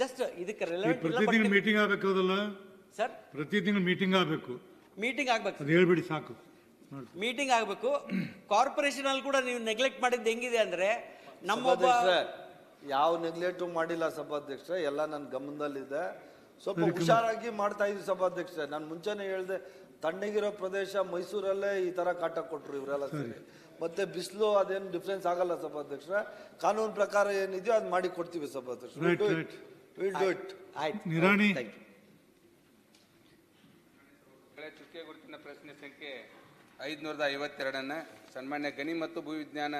Just ಇದಕ್ಕೆ ಪ್ರತಿ ತಿಂಗಳು ಮೀಟಿಂಗ್ ಆಗ್ಬೇಕು ಸರ್ ಪ್ರತಿ ತಿಂಗಳು ಮೀಟಿಂಗ್ ಆಗಬೇಕು. ಮೀಟಿಂಗ್ ಆಗ್ಬೇಕು. ಅದು ಹೇಳ್ಬಿಡಿ ಸಾಕು. ಮೀಟಿಂಗ್ ಆಗಬೇಕು. ಕಾರ್ಪೊರೇಷನ್ ಅಲ್ಲಿ ಕೂಡ ನೀವು ನೆಗ್ಲೆಕ್ಟ್ ಮಾಡಿದ್ದು ಹೆಂಗಿದೆ ಅಂದ್ರೆ ನಮ್ಮ ಯಾವ ನೆಗ್ಲೆಕ್ಟ್ ಮಾಡಿಲ್ಲ ಸಭಾಧ್ಯಕ್ಷ ಎಲ್ಲ ನನ್ನ ಗಮನದಲ್ಲಿದೆ. ಸ್ವಲ್ಪ ಹುಷಾರಾಗಿ ಮಾಡ್ತಾ ಇದ್ದೀವಿ ಸಭಾಧ್ಯಕ್ಷ ನಾನು ಮುಂಚೆನೆ ಹೇಳ್ದೆ ತಣ್ಣಗಿರೋ ಪ್ರದೇಶ ಮೈಸೂರಲ್ಲೇ ಈ ತರ ಕಾಟ ಕೊಟ್ರು ಇವರೆಲ್ಲ ಸರಿ. ಮತ್ತೆ ಬಿಸಿಲು ಅದೇನು ಡಿಫ್ರೆನ್ಸ್ ಆಗಲ್ಲ ಸಭಾಧ್ಯಕ್ಷ ಕಾನೂನು ಪ್ರಕಾರ ಏನಿದೆಯೋ ಅದು ಮಾಡಿ ಕೊಡ್ತೀವಿ ಸಭಾಧ್ಯಕ್ಷ. ವಿಲ್ ಡೂ ಇಟ್ ಆಯ್ತು ನಿರಾಣಿ. ಥ್ಯಾಂಕ್ ಯು ಚುಕ್ಕೆ ಗುರುತಿನ ಪ್ರಶ್ನೆ ಸಂಖ್ಯೆ ಐದುನೂರದ ಐವತ್ತೆರಡನ್ನ ಸನ್ಮಾನ್ಯ ಗಣಿ ಮತ್ತು ಭೂವಿಜ್ಞಾನ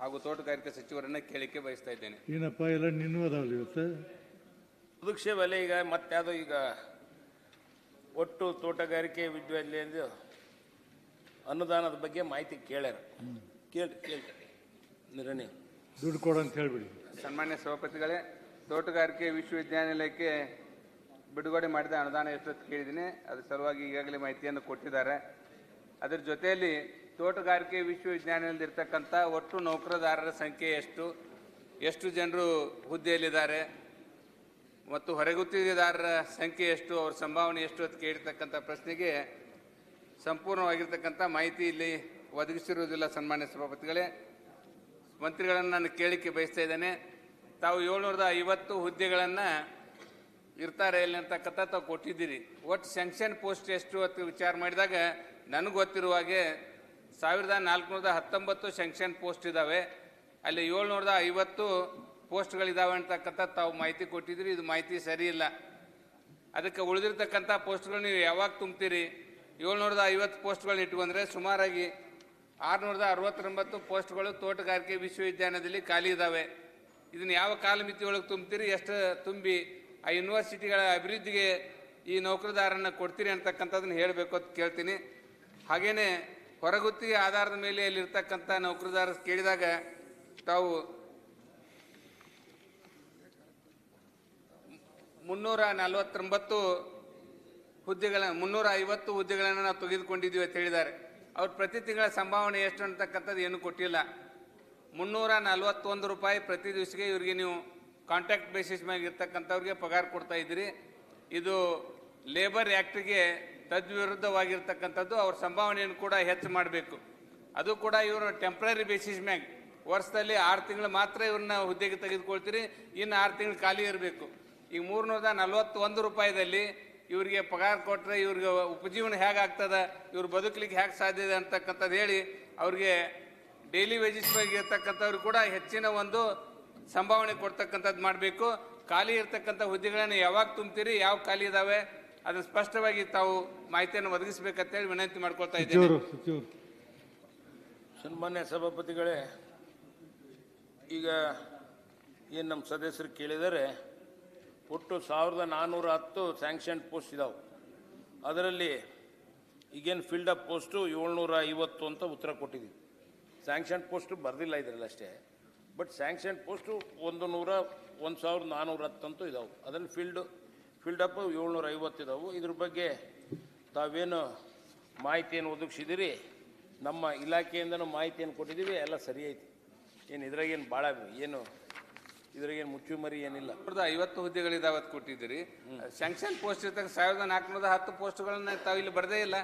ಹಾಗೂ ತೋಟಗಾರಿಕೆ ಸಚಿವರನ್ನ ಕೇಳಿಕೆ ಬಯಸ್ತಾ ಇದ್ದೇನೆ. ಏನಪ್ಪ ಎಲ್ಲ ನಿನ್ನೂ ಅದಾವಲ್ಲ ಇವತ್ತು? ಬೆಲೆ ಈಗ ಮತ್ತೆ ಅದು ಈಗ ಒಟ್ಟು ತೋಟಗಾರಿಕೆ ವಿದ್ಯಾಲಯದ ಅನುದಾನದ ಬಗ್ಗೆ ಮಾಹಿತಿ ಕೇಳ್ಯಾರ. ಕೇಳಿ ಕೇಳ್ತಾರೆ ನಿರಣಿ. ದುಡ್ಡು ಕೊಡು ಅಂತ ಹೇಳ್ಬಿಡಿ. ಸನ್ಮಾನ್ಯ ಸಭಾಪತಿಗಳೇ ತೋಟಗಾರಿಕೆ ವಿಶ್ವವಿದ್ಯಾನಿಲಯಕ್ಕೆ ಬಿಡುಗಡೆ ಮಾಡಿದ ಅನುದಾನ ಎಷ್ಟು ಅಂತ ಕೇಳಿದ್ದೀನಿ. ಅದ್ರ ಸಲುವಾಗಿ ಈಗಾಗಲೇ ಮಾಹಿತಿಯನ್ನು ಕೊಟ್ಟಿದ್ದಾರೆ. ಅದರ ಜೊತೆಯಲ್ಲಿ ತೋಟಗಾರಿಕೆ ವಿಶ್ವವಿದ್ಯಾನಿಲಯದಲ್ಲಿರ್ತಕ್ಕಂಥ ಒಟ್ಟು ನೌಕರದಾರರ ಸಂಖ್ಯೆ ಎಷ್ಟು? ಎಷ್ಟು ಜನರು ಹುದ್ದೆಯಲ್ಲಿದ್ದಾರೆ? ಮತ್ತು ಹೊರಗುತ್ತಿಗೆದಾರರ ಸಂಖ್ಯೆ ಎಷ್ಟು? ಅವ್ರ ಸಂಭಾವನೆ ಎಷ್ಟು ಅಂತ ಕೇಳಿರ್ತಕ್ಕಂಥ ಪ್ರಶ್ನೆಗೆ ಸಂಪೂರ್ಣವಾಗಿರ್ತಕ್ಕಂಥ ಮಾಹಿತಿ ಇಲ್ಲಿ ಒದಗಿಸಿರುವುದಿಲ್ಲ ಸನ್ಮಾನ್ಯ ಸಭಾಪತಿಗಳೇ. ಮಂತ್ರಿಗಳನ್ನು ನಾನು ಕೇಳಿಕೆ ಬಯಸ್ತಾ ಇದ್ದೇನೆ. ತಾವು ಏಳ್ನೂರದ ಐವತ್ತು ಹುದ್ದೆಗಳನ್ನು ಇರ್ತಾರೆ ಇಲ್ಲಿ ಅಂತಕ್ಕಂಥ ತಾವು ಕೊಟ್ಟಿದ್ದೀರಿ. ಒಟ್ಟು ಸ್ಯಾಂಕ್ಷನ್ ಪೋಸ್ಟ್ ಎಷ್ಟು ಅಂತ ವಿಚಾರ ಮಾಡಿದಾಗ ನನಗೆ ಗೊತ್ತಿರುವ ಹಾಗೆ ಸಾವಿರದ ನಾಲ್ಕುನೂರದ ಹತ್ತೊಂಬತ್ತು ಸ್ಯಾಂಕ್ಷನ್ ಪೋಸ್ಟ್ ಇದ್ದಾವೆ ಅಲ್ಲಿ ಏಳ್ನೂರದ ಐವತ್ತು ಪೋಸ್ಟ್ಗಳಿದ್ದಾವೆ ಅಂತಕ್ಕಂಥ ತಾವು ಮಾಹಿತಿ ಕೊಟ್ಟಿದ್ದೀರಿ. ಇದು ಮಾಹಿತಿ ಸರಿ ಇಲ್ಲ. ಅದಕ್ಕೆ ಉಳಿದಿರ್ತಕ್ಕಂಥ ಪೋಸ್ಟ್ಗಳು ನೀವು ಯಾವಾಗ ತುಂಬ್ತೀರಿ? ಏಳ್ನೂರದ ಐವತ್ತು ಪೋಸ್ಟ್ಗಳನ್ನ ಇಟ್ಕೊಂಡ್ರೆ ಸುಮಾರಾಗಿ ಆರುನೂರದ ಅರವತ್ತೊಂಬತ್ತು ಪೋಸ್ಟ್ಗಳು ತೋಟಗಾರಿಕೆ ವಿಶ್ವವಿದ್ಯಾಲಯದಲ್ಲಿ ಖಾಲಿ ಇದ್ದಾವೆ ಇದನ್ನು ಯಾವ ಕಾಲಮಿತಿ ಒಳಗೆ ತುಂಬ್ತೀರಿ? ಎಷ್ಟು ತುಂಬಿ ಆ ಯೂನಿವರ್ಸಿಟಿಗಳ ಅಭಿವೃದ್ಧಿಗೆ ಈ ನೌಕರದಾರನ್ನ ಕೊಡ್ತೀರಿ ಅಂತಕ್ಕಂಥದ್ದನ್ನು ಹೇಳಬೇಕು ಅಂತ ಕೇಳ್ತೀನಿ. ಹಾಗೇ ಹೊರಗುತ್ತಿಗೆ ಆಧಾರದ ಮೇಲೆ ಅಲ್ಲಿರ್ತಕ್ಕಂಥ ನೌಕರದಾರ ಕೇಳಿದಾಗ ತಾವು ಮುನ್ನೂರ ನಲವತ್ತೊಂಬತ್ತು ಹುದ್ದೆಗಳ, ಮುನ್ನೂರ ಐವತ್ತು ಹುದ್ದೆಗಳನ್ನು ನಾವು ತೆಗೆದುಕೊಂಡಿದ್ದೀವಿ ಅಂತ ಹೇಳಿದ್ದಾರೆ. ಅವ್ರು ಪ್ರತಿ ತಿಂಗಳ ಸಂಭಾವನೆ ಎಷ್ಟು ಅಂತಕ್ಕಂಥದ್ದು ಏನು ಕೊಟ್ಟಿಲ್ಲ. ಮುನ್ನೂರ ನಲವತ್ತೊಂದು ರೂಪಾಯಿ ಪ್ರತಿ ದಿವಸಕ್ಕೆ ಇವರಿಗೆ ನೀವು ಕಾಂಟ್ರಾಕ್ಟ್ ಬೇಸಿಸ್ ಮೇಲೆ ಇರ್ತಕ್ಕಂಥವ್ರಿಗೆ ಪಗಾರ ಕೊಡ್ತಾ ಇದ್ದೀರಿ. ಇದು ಲೇಬರ್ ಆ್ಯಕ್ಟ್ಗೆ ತದ್ವಿರುದ್ಧವಾಗಿರ್ತಕ್ಕಂಥದ್ದು, ಅವ್ರ ಸಂಭಾವನೆಯನ್ನು ಕೂಡ ಹೆಚ್ಚು ಮಾಡಬೇಕು. ಅದು ಕೂಡ ಇವರು ಟೆಂಪ್ರರಿ ಬೇಸಿಸ್ ಮ್ಯಾಗ. ವರ್ಷದಲ್ಲಿ ಆರು ತಿಂಗಳು ಮಾತ್ರ ಇವ್ರನ್ನ ಹುದ್ದೆಗೆ ತೆಗೆದುಕೊಳ್ತೀರಿ, ಇನ್ನು ಆರು ತಿಂಗಳು ಖಾಲಿ ಇರಬೇಕು. ಈಗ ಮೂರ್ನೂರ ನಲ್ವತ್ತೊಂದು ರೂಪಾಯಿದಲ್ಲಿ ಇವರಿಗೆ ಪಗಾರ ಕೊಟ್ಟರೆ ಇವ್ರಿಗೆ ಉಪಜೀವನ ಹೇಗಾಗ್ತದೆ, ಇವ್ರು ಬದುಕಲಿಕ್ಕೆ ಹೇಗೆ ಸಾಧ್ಯ ಇದೆ ಅಂತಕ್ಕಂಥದ್ದು ಹೇಳಿ ಅವ್ರಿಗೆ ಡೈಲಿ ವೇಜಸ್ ಬಗ್ಗೆ ಇರ್ತಕ್ಕಂಥವ್ರು ಕೂಡ ಹೆಚ್ಚಿನ ಒಂದು ಸಂಭಾವನೆ ಕೊಡ್ತಕ್ಕಂಥದ್ದು ಮಾಡಬೇಕು. ಖಾಲಿ ಇರ್ತಕ್ಕಂಥ ಹುದ್ದೆಗಳನ್ನು ಯಾವಾಗ ತುಂಬ್ತೀರಿ ಯಾವ ಖಾಲಿ ಇದಾವೆ ಅದನ್ನು ಸ್ಪಷ್ಟವಾಗಿ ತಾವು ಮಾಹಿತಿಯನ್ನು ಒದಗಿಸ್ಬೇಕಂತೇಳಿ ವಿನಂತಿ ಮಾಡ್ಕೊಳ್ತಾ ಇದ್ದೀವಿ ಸನ್ಮಾನ್ಯ ಸಭಾಪತಿಗಳೇ ಈಗ ಏನು ನಮ್ಮ ಸದಸ್ಯರು ಕೇಳಿದರೆ ಒಟ್ಟು ಸಾವಿರದ ನಾನ್ನೂರ ಹತ್ತು ಸ್ಯಾಂಕ್ಷನ್ ಪೋಸ್ಟ್ ಇದಾವೆ. ಅದರಲ್ಲಿ ಈಗೇನು ಫೀಲ್ಡ್ ಅಪ್ ಪೋಸ್ಟು ಏಳ್ನೂರ ಐವತ್ತು ಅಂತ ಉತ್ತರ ಕೊಟ್ಟಿದ್ದೀವಿ. ಸ್ಯಾಂಕ್ಷನ್ ಪೋಸ್ಟು ಬರೆದಿಲ್ಲ ಇದರಲ್ಲಿ ಅಷ್ಟೇ. ಬಟ್ ಸ್ಯಾಂಕ್ಷನ್ ಪೋಸ್ಟು ಒಂದು ನೂರ ಒಂದು ಸಾವಿರದ ನಾನ್ನೂರ ಹತ್ತಂತೂ ಇದಾವೆ. ಅದರಲ್ಲಿ ಫೀಲ್ಡು ಫೀಲ್ಡ್ ಅಪ್ ಏಳ್ನೂರ ಐವತ್ತು ಇದಾವೆ. ಇದ್ರ ಬಗ್ಗೆ ತಾವೇನು ಮಾಹಿತಿಯನ್ನು ಒದಗಿಸಿದಿರಿ? ನಮ್ಮ ಇಲಾಖೆಯಿಂದನೂ ಮಾಹಿತಿಯನ್ನು ಕೊಟ್ಟಿದ್ದೀವಿ. ಎಲ್ಲ ಸರಿ ಐತಿ. ಏನು ಇದ್ರಾಗೇನು ಭಾಳ ಏನು ಇದ್ರಾಗೇನು ಮುಚ್ಚುಮರಿ ಏನಿಲ್ಲ. ಐವತ್ತು ಹುದ್ದೆಗಳಿದಾವೆ ಅಂತ ಕೊಟ್ಟಿದ್ದೀರಿ. ಸ್ಯಾಂಕ್ಷನ್ ಪೋಸ್ಟ್ ಇರ್ತಕ್ಕ ಸಾವಿರದ ನಾಲ್ಕುನೂರ ಹತ್ತು ಪೋಸ್ಟ್ಗಳನ್ನ ತಾವು ಇಲ್ಲಿ ಬರದೇ ಇಲ್ಲ.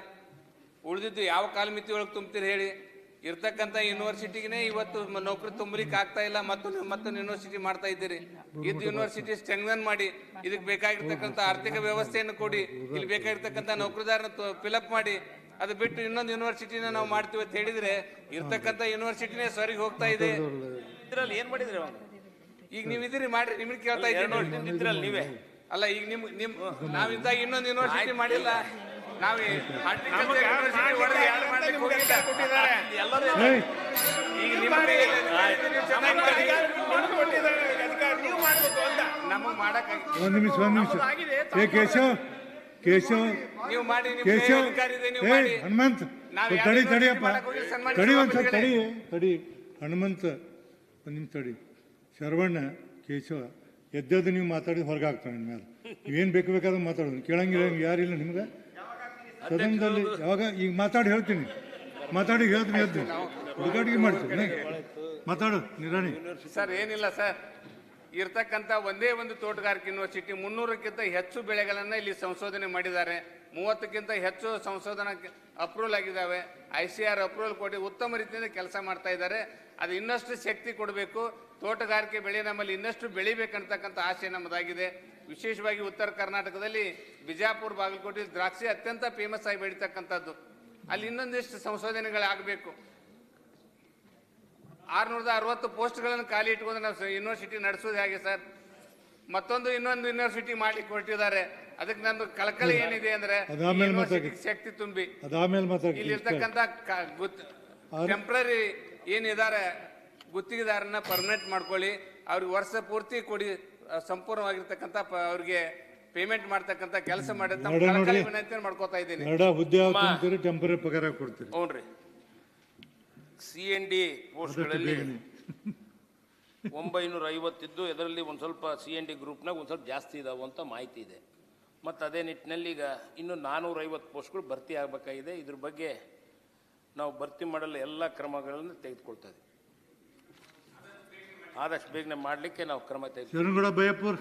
ಉಳಿದಿದ್ದು ಯಾವ ಕಾಲಮಿತಿ ಒಳಗೆ ತುಂಬ್ತೀರಿ ಹೇಳಿ. ಇರ್ತಕ್ಕಂಥ ಯೂನಿವರ್ಸಿಟಿಗೆ ಇವತ್ತು ನೌಕರಿ ತುಂಬಲಿಕ್ಕೆ ಆಗ್ತಾ ಇಲ್ಲ ಮತ್ತು ಮತ್ತೊಂದು ಯೂನಿವರ್ಸಿಟಿ ಮಾಡ್ತಾ ಇದ್ದೀರಿ. ಇದು ಯೂನಿವರ್ಸಿಟಿ ಸ್ಟ್ರೆಂಗ್ದನ್ ಮಾಡಿ ಇದಕ್ಕೆ ಬೇಕಾಗಿರ್ತಕ್ಕಂಥ ಆರ್ಥಿಕ ವ್ಯವಸ್ಥೆಯನ್ನು ಕೊಡಿ ಇಲ್ಲಿ ಬೇಕಾಗಿರ್ತಕ್ಕಂಥ ನೌಕರಿದಾರನ ಫಿಲಪ್ ಮಾಡಿ ಅದು ಬಿಟ್ಟು ಇನ್ನೊಂದು ಯೂನಿವರ್ಸಿಟಿನ ನಾವು ಮಾಡ್ತೀವಿ ಅಂತ ಹೇಳಿದ್ರೆ ಇರ್ತಕ್ಕಂಥ ಯೂನಿವರ್ಸಿಟಿನೇ ಸರಿಗೆ ಹೋಗ್ತಾ ಇದೆ. ಇದ್ರಲ್ಲಿ ಏನು ಮಾಡಿದ್ರಿ ಈಗ ನೀವು ಇದ್ರಿ ಮಾಡ್ರಿ ನಿಮ್ಗೆ ಕೇಳ್ತಾ ಇದ್ದೀನಿ. ಇದ್ರಲ್ಲಿ ನೀವೇ? ಅಲ್ಲ ಈಗ ನಿಮ್ ನಿಮ್ ನಾವಿದ್ದಾಗ ಇನ್ನೊಂದು ಯೂನಿವರ್ಸಿಟಿ ಮಾಡಿಲ್ಲ. ನಾವು ಒಂದು ನಿಮಿಷ ಒಂದು ನಿಮಿಷ. ಏ ಕೇಶವ್ ಕೇಶವ್ ನೀವು ಮಾಡಿ ನಿಮ್ಮ ಕೈಯಲ್ಲಿ ಕೇಶವ್. ಅಧಿಕಾರ ಇದೆ ನೀವು ಏ ಮಾಡಿ. ಹನುಮಂತ್ ತಡಿ ತಡಿಯಪ್ಪ. ತಡಿ ಒಂದು ಸ್ವಲ್ಪ ತಡಿ ತಡಿ. ಹನುಮಂತ ಒಂದು ನಿಮಿಷ ತಡಿ. ಶರವಣ್ಣ ಕೇಶವ ಎದ್ದದ್ದು ನೀವು ಮಾತಾಡಿ ಹೊರಗೆ ಹಾಕ್ತಾನೆ ಮೇಲೆ ಏನು ಬೇಕು ಬೇಕಾದ್ರೆ ಮಾತಾಡೋದು. ಕೇಳಂಗಿಲ್ಲ ಯಾರಿಲ್ಲ ನಿಮ್ಗೆ? ಸದನದಲ್ಲಿ ಯಾವಾಗ? ಈಗ ಮಾತಾಡಿ ಹೇಳ್ತೀನಿ. ಮಾತಾಡಿ, ಹೇಳ್ತೀನಿ ಹೇಳ್ತೀನಿ. ಹುಡುಗಾಟಿಗೆ ಮಾಡ್ತೀನಿ ಮಾತಾಡು, ನಿರಾಣಿ. ಸರ್, ಏನಿಲ್ಲ ಸರ್. ಇರ್ತಕ್ಕಂಥ ಒಂದೇ ಒಂದು ತೋಟಗಾರಿಕೆ ಯೂನಿವರ್ಸಿಟಿ ಮುನ್ನೂರಕ್ಕಿಂತ ಹೆಚ್ಚು ಬೆಳೆಗಳನ್ನು ಇಲ್ಲಿ ಸಂಶೋಧನೆ ಮಾಡಿದ್ದಾರೆ. ಮೂವತ್ತಕ್ಕಿಂತ ಹೆಚ್ಚು ಸಂಶೋಧನಾ ಅಪ್ರೂವಲ್ ಆಗಿದ್ದಾವೆ. ಐ ಸಿ ಆರ್ ಅಪ್ರೂವಲ್ ಕೊಟ್ಟು ಉತ್ತಮ ರೀತಿಯಿಂದ ಕೆಲಸ ಮಾಡ್ತಾ ಇದ್ದಾರೆ. ಅದು ಇನ್ನಷ್ಟು ಶಕ್ತಿ ಕೊಡಬೇಕು. ತೋಟಗಾರಿಕೆ ಬೆಳೆ ನಮ್ಮಲ್ಲಿ ಇನ್ನಷ್ಟು ಬೆಳಿಬೇಕಂತಕ್ಕಂಥ ಆಸೆ ನಮ್ಮದಾಗಿದೆ. ವಿಶೇಷವಾಗಿ ಉತ್ತರ ಕರ್ನಾಟಕದಲ್ಲಿ ಬಿಜಾಪುರ ಬಾಗಲಕೋಟೆ ದ್ರಾಕ್ಷಿ ಅತ್ಯಂತ ಫೇಮಸ್ ಆಗಿ ಬೆಳೀತಕ್ಕಂಥದ್ದು. ಅಲ್ಲಿ ಇನ್ನೊಂದಿಷ್ಟು ಸಂಶೋಧನೆಗಳಾಗಬೇಕು. ಆರುನೂರದ ಅರವತ್ತು ಪೋಸ್ಟ್ಗಳನ್ನು ಖಾಲಿ ಇಟ್ಕೊಂಡು ನಾವು ಯೂನಿವರ್ಸಿಟಿ ನಡೆಸೋದು ಹೇಗೆ ಸರ್? ಮತ್ತೊಂದು ಇನ್ನೊಂದು ಯೂನಿವರ್ಸಿಟಿ ಮಾಡಿ ಹೊರಟಿದ್ದಾರೆ ಅದಕ್ಕೆ ನಂದು ಕಳಕಳಿ ಏನಿದೆ ಅಂದ್ರೆ ಶಕ್ತಿ ತುಂಬಿ. ಇಲ್ಲಿರ್ತಕ್ಕಂಥ ಟೆಂಪ್ರರಿ ಏನಿದ್ದಾರೆ ಗುತ್ತಿಗೆದಾರನ್ನ ಪರ್ಮನೆಂಟ್ ಮಾಡ್ಕೊಳ್ಳಿ. ಅವ್ರಿಗೆ ವರ್ಷ ಪೂರ್ತಿ ಕೊಡಿ ಸಂಪೂರ್ಣವಾಗಿರ್ತಕ್ಕಂಥ ಅವ್ರಿಗೆ ಪೇಮೆಂಟ್ ಮಾಡ್ತಕ್ಕಂಥ ಕೆಲಸ ಮಾಡಿ ತಮ್ಮ ಕಳಕಳಿ ನೋಡ್ರಿ. ವಿನಂತಿಯನ್ನು ಮಾಡ್ಕೋತಾ ಇದ್ದೀನಿ. ಎರಡ ಹುದ್ದೆ ಯಾವ ತುಂಬ್ತೀರಿ ಟೆಂಪರರಿ ಪಗಾರ ಕೊಡ್ತೀರಿ. ಹ್ಞೂ ಸಿ ಎನ್ ಡಿ ಪೋಸ್ಟ್ಗಳಲ್ಲಿ ಬೇಗನೆ ಒಂಬೈನೂರ ಐವತ್ತಿದ್ದು ಇದರಲ್ಲಿ ಒಂದು ಸ್ವಲ್ಪ ಸಿ ಎನ್ ಡಿ ಗ್ರೂಪ್ನಾಗ ಒಂದು ಸ್ವಲ್ಪ ಜಾಸ್ತಿ ಇದಾವೆ ಅಂತ ಮಾಹಿತಿ ಇದೆ. ಮತ್ತು ಅದೇ ನಿಟ್ಟಿನಲ್ಲಿ ಈಗ ಇನ್ನೂ ನಾನ್ನೂರೈವತ್ತು ಪೋಸ್ಟ್ಗಳು ಭರ್ತಿ ಆಗಬೇಕಾಗಿದೆ. ಇದ್ರ ಬಗ್ಗೆ ನಾವು ಭರ್ತಿ ಮಾಡಲು ಎಲ್ಲ ಕ್ರಮಗಳನ್ನು ತೆಗೆದುಕೊಳ್ತಾ ಇದ್ದೀವಿ ಆದಷ್ಟು ಬೇಗನೆ ಮಾಡಲಿಕ್ಕೆ ನಾವು ಕ್ರಮ ತೆಗೆದು ಶರಣಗೌಡ ಬಯ್ಯಪ್ಪುರ್